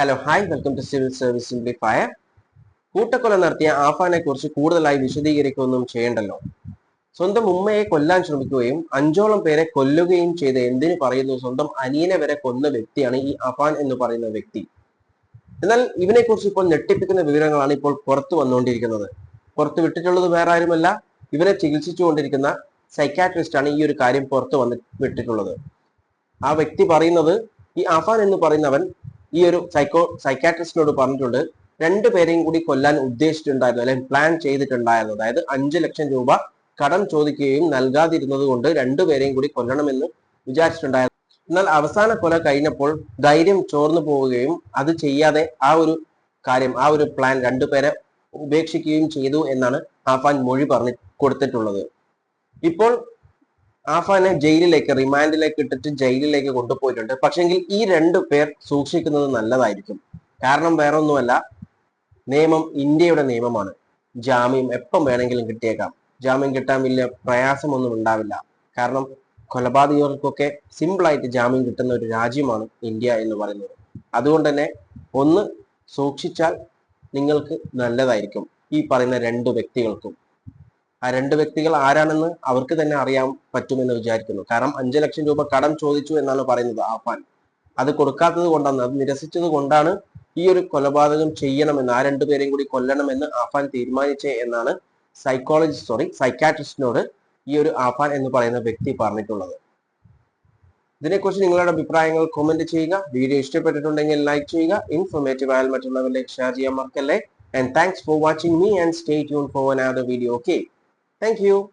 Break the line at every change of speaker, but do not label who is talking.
Hello hi welcome to civil service simplifier കൂട്ടക്കൊല നടത്തിയ ആഫാനെ കുറിച്ച് കൂടുതലായി വിശദീകരിക്കുകയൊന്നും ചെയ്യണ്ടല്ലോ. സ്വന്തം ഉമ്മയെ കൊല്ലാൻ ശ്രമിക്കുകയും അഞ്ചോളം പേരെ കൊല്ലുകയും ചെയ്ത എന്തിനു പറയുന്നു? സ്വന്തം അനിയനെ വരെ കൊന്ന വ്യക്തിയാണ് ഈ അഫാൻ എന്ന് പറയുന്ന വ്യക്തി. എന്നാൽ ഇവനെ കുറിച്ച് ഇപ്പോൾ ഞെട്ടിപ്പിക്കുന്ന വിവരങ്ങളാണ് ഇപ്പോൾ പുറത്തു വന്നുകൊണ്ടിരിക്കുന്നത്. പുറത്തു വിട്ടിട്ടുള്ളത് വേറെ ആരുമല്ല. ഇവനെ ചികിത്സിച്ചുകൊണ്ടിരിക്കുന്ന സൈക്കാട്രിസ്റ്റ് ആണ് ഈ ഒരു കാര്യം പുറത്തു വന്ന് വിട്ടിട്ടുള്ളത്. ആ വ്യക്തി പറയുന്നത് ഈ അഫാൻ എന്ന് പറയുന്നവൻ ഈ ഒരു സൈക്കോ സൈക്കാട്രിസ്റ്റിനോട് പറഞ്ഞിട്ടുണ്ട് രണ്ടു പേരെയും കൂടി കൊല്ലാൻ ഉദ്ദേശിച്ചിട്ടുണ്ടായിരുന്നു അല്ലെങ്കിൽ പ്ലാൻ ചെയ്തിട്ടുണ്ടായിരുന്നു. അതായത് അഞ്ചു ലക്ഷം രൂപ കടം ചോദിക്കുകയും നൽകാതിരുന്നത് കൊണ്ട് രണ്ടുപേരെയും കൂടി കൊല്ലണമെന്ന് വിചാരിച്ചിട്ടുണ്ടായിരുന്നു. എന്നാൽ അവസാന കൊല കഴിഞ്ഞപ്പോൾ ധൈര്യം ചോർന്നു പോവുകയും അത് ചെയ്യാതെ ആ ഒരു കാര്യം ആ ഒരു പ്ലാൻ രണ്ടുപേരെ ഉപേക്ഷിക്കുകയും ചെയ്തു എന്നാണ് ആഫാൻ മൊഴി പറഞ്ഞു കൊടുത്തിട്ടുള്ളത്. ഇപ്പോൾ ആഫാനെ ജയിലിലേക്ക് റിമാൻഡിലേക്ക് ഇട്ടിട്ട് ജയിലിലേക്ക് കൊണ്ടുപോയിട്ടുണ്ട്. പക്ഷെങ്കിൽ ഈ രണ്ടു പേർ സൂക്ഷിക്കുന്നത് നല്ലതായിരിക്കും. കാരണം വേറൊന്നുമല്ല നിയമം ഇന്ത്യയുടെ നിയമമാണ്. ജാമ്യം എപ്പം വേണമെങ്കിലും കിട്ടിയേക്കാം. ജാമ്യം കിട്ടാൻ വലിയ പ്രയാസമൊന്നും ഉണ്ടാവില്ല. കാരണം കൊലപാതകർക്കൊക്കെ സിമ്പിളായിട്ട് ജാമ്യം കിട്ടുന്ന ഒരു രാജ്യമാണ് ഇന്ത്യ എന്ന് പറയുന്നത്. അതുകൊണ്ട് തന്നെ ഒന്ന് സൂക്ഷിച്ചാൽ നിങ്ങൾക്ക് നല്ലതായിരിക്കും. ഈ പറയുന്ന രണ്ട് വ്യക്തികൾക്കും. ആ രണ്ട് വ്യക്തികൾ ആരാണെന്ന് അവർക്ക് തന്നെ അറിയാൻ പറ്റുമെന്ന് വിചാരിക്കുന്നു. കാരണം അഞ്ചു ലക്ഷം രൂപ കടം ചോദിച്ചു എന്നാണ് പറയുന്നത് ആഫാൻ അത് കൊടുക്കാത്തത് കൊണ്ടാണ് അത് നിരസിച്ചത് കൊണ്ടാണ് ഈ ഒരു കൊലപാതകം ചെയ്യണമെന്ന് ആ രണ്ടുപേരെയും കൂടി കൊല്ലണമെന്ന് ആഫാൻ തീരുമാനിച്ചേ എന്നാണ് സൈക്കോളജിസ്റ്റ് സോറി സൈക്കാട്രിസ്റ്റിനോട് ഈ ഒരു ആഫാൻ എന്ന് പറയുന്ന വ്യക്തി പറഞ്ഞിട്ടുള്ളത്. ഇതിനെക്കുറിച്ച് നിങ്ങളുടെ അഭിപ്രായങ്ങൾ കമന്റ് ചെയ്യുക. വീഡിയോ ഇഷ്ടപ്പെട്ടിട്ടുണ്ടെങ്കിൽ ലൈക്ക് ചെയ്യുക. ഇൻഫോർമേറ്റീവ് ആയാൽ മറ്റുള്ളവരിലേക്ക് ഷെയർ ചെയ്യാൻ മറക്കല്ലേ. And thanks for watching me and stay tune for another video okay Thank you.